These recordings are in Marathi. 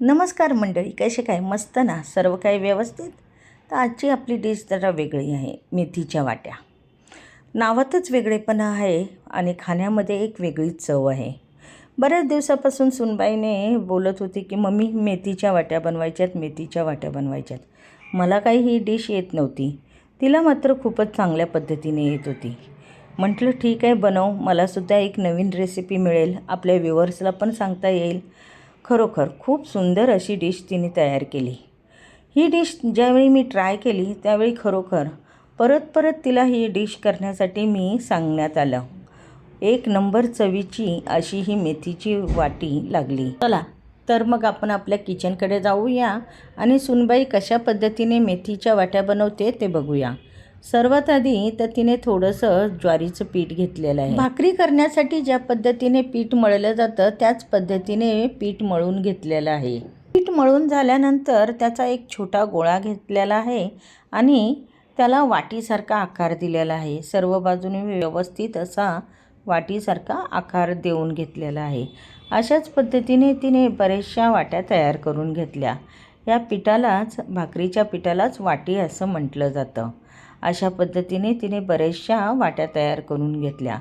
नमस्कार मंडळी कसे काय? मस्त ना? सर्व काही व्यवस्थित? तर आजची आपली डिश जरा वेगळी आहे मेथीच्या वाट्या. नावातच वेगळेपणा आहे आणि खाण्यामध्ये एक वेगळीच चव आहे. बऱ्याच दिवसापासून सुनबाईने बोलत होती की मम्मी मेथीच्या वाट्या बनवायच्यात मेथीच्या वाट्या बनवायच्यात. मला काही ही डिश येत नव्हती. तिला मात्र खूपच चांगल्या पद्धतीने येत होती. म्हटलं ठीक आहे बनव. मलासुद्धा एक नवीन रेसिपी मिळेल. आपल्या व्ह्युअर्सला पण सांगता येईल. खरोखर खूप सुंदर अशी डिश तिने तयार केली. ही डिश ज्यावेळी मी ट्राय केली त्यावेळी खरोखर परत परत तिला ही डिश करण्यासाठी मी सांगण्यात आलं. एक नंबर चवीची अशी ही मेथीची वाटी लागली. चला तर मग आपण आपल्या किचनकडे जाऊया आणि सुनबाई कशा पद्धतीने मेथीच्या वाट्या बनवते ते बघूया. सर्वात आधी तर तिने थोडंसं ज्वारीचं पीठ घेतलेलं आहे. भाकरी करण्यासाठी ज्या पद्धतीने पीठ मळलं जातं त्याच पद्धतीने पीठ मळून घेतलेलं आहे. पीठ मळून झाल्यानंतर त्याचा एक छोटा गोळा घेतलेला आहे आणि त्याला वाटीसारखा आकार दिलेला आहे. सर्व बाजूने व्यवस्थित असा वाटीसारखा आकार देऊन घेतलेला आहे. अशाच पद्धतीने तिने बऱ्याचशा वाट्या तयार करून घेतल्या. या पिठालाच भाकरीच्या पिठालाच वाटी असं म्हटलं जातं. अशा पद्धतीने तिने बऱ्याचशा वाट्या तयार करून घेतल्या.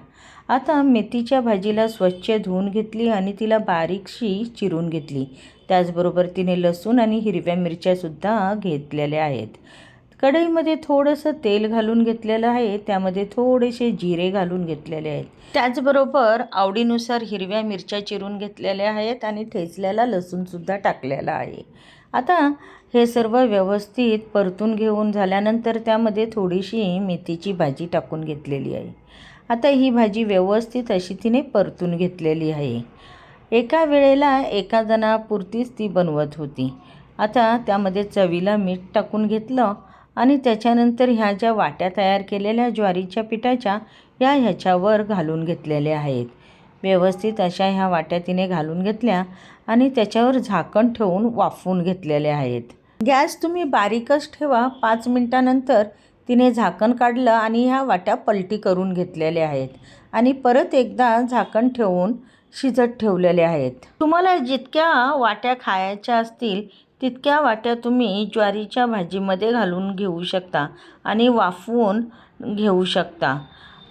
आता मेथीच्या भाजीला स्वच्छ धुवून घेतली आणि तिला बारीकशी चिरून घेतली. त्याचबरोबर तिने लसूण आणि हिरव्या मिरच्यासुद्धा घेतलेल्या आहेत. कढईमध्ये थोडंसं तेल घालून घेतलेलं आहे. त्यामध्ये थोडेसे जिरे घालून घेतलेले आहेत. त्याचबरोबर आवडीनुसार हिरव्या मिरच्या चिरून घेतलेल्या आहेत आणि ठेचलेला लसूणसुद्धा टाकलेला आहे. आता हे सर्व व्यवस्थित परतून घेऊन झाल्यानंतर त्यामध्ये थोडीशी मेथीची भाजी टाकून घेतलेली आहे. आता ही भाजी व्यवस्थित अशी तिने परतून घेतलेली आहे. एका वेळेला एका जणापुरतीच ती बनवत होती. आता त्यामध्ये चवीला मीठ टाकून घेतलं आणि त्याच्यानंतर ह्या ज्या वाट्या तयार केलेल्या ज्वारीच्या पिठाच्या या ह्याच्यावर घालून घेतलेल्या आहेत. व्यवस्थित अशा ह्या वाट्या तिने घालून घेतल्या आणि त्याच्यावर झाकण ठेवून वाफवून घेतलेले आहेत. गॅस तुम्ही बारीकच ठेवा. पाच मिनटानंतर तिने झाकण काढलं आणि ह्या वाट्या पलटी करून घेतलेल्या आहेत आणि परत एकदा झाकण ठेवून शिजत ठेवलेले आहेत. तुम्हाला जितक्या वाट्या खायच्या असतील तितक्या वाट्या तुम्ही ज्वारीच्या भाजीमध्ये घालून घेऊ शकता आणि वाफवून घेऊ शकता.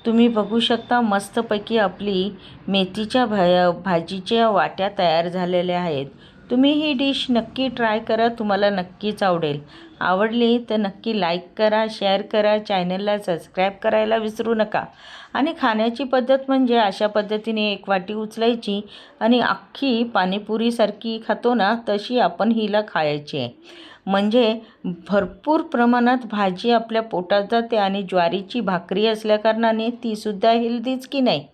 तुम्ही बघू शकता मस्तपैकी आपली मेथीच्या भा भाजीच्या वाट्या तयार झालेल्या आहेत. तुम्ही ही डिश नक्की ट्राय करा तुम्हाला नक्कीच आवडेल. आवडली तर नक्की लाईक करा शेअर करा चॅनलला सबस्क्राईब करायला विसरू नका. आणि खाण्याची पद्धत म्हणजे अशा पद्धतीने एक वाटी उचलायची आणि अख्खी पाणीपुरीसारखी खातो ना तशी आपण हिला खायची आहे. म्हणजे भरपूर प्रमाणात भाजी आपल्या पोटात जाते आणि ज्वारीची भाकरी असल्याकारणाने तीसुद्धा हेल्दीच की नाही?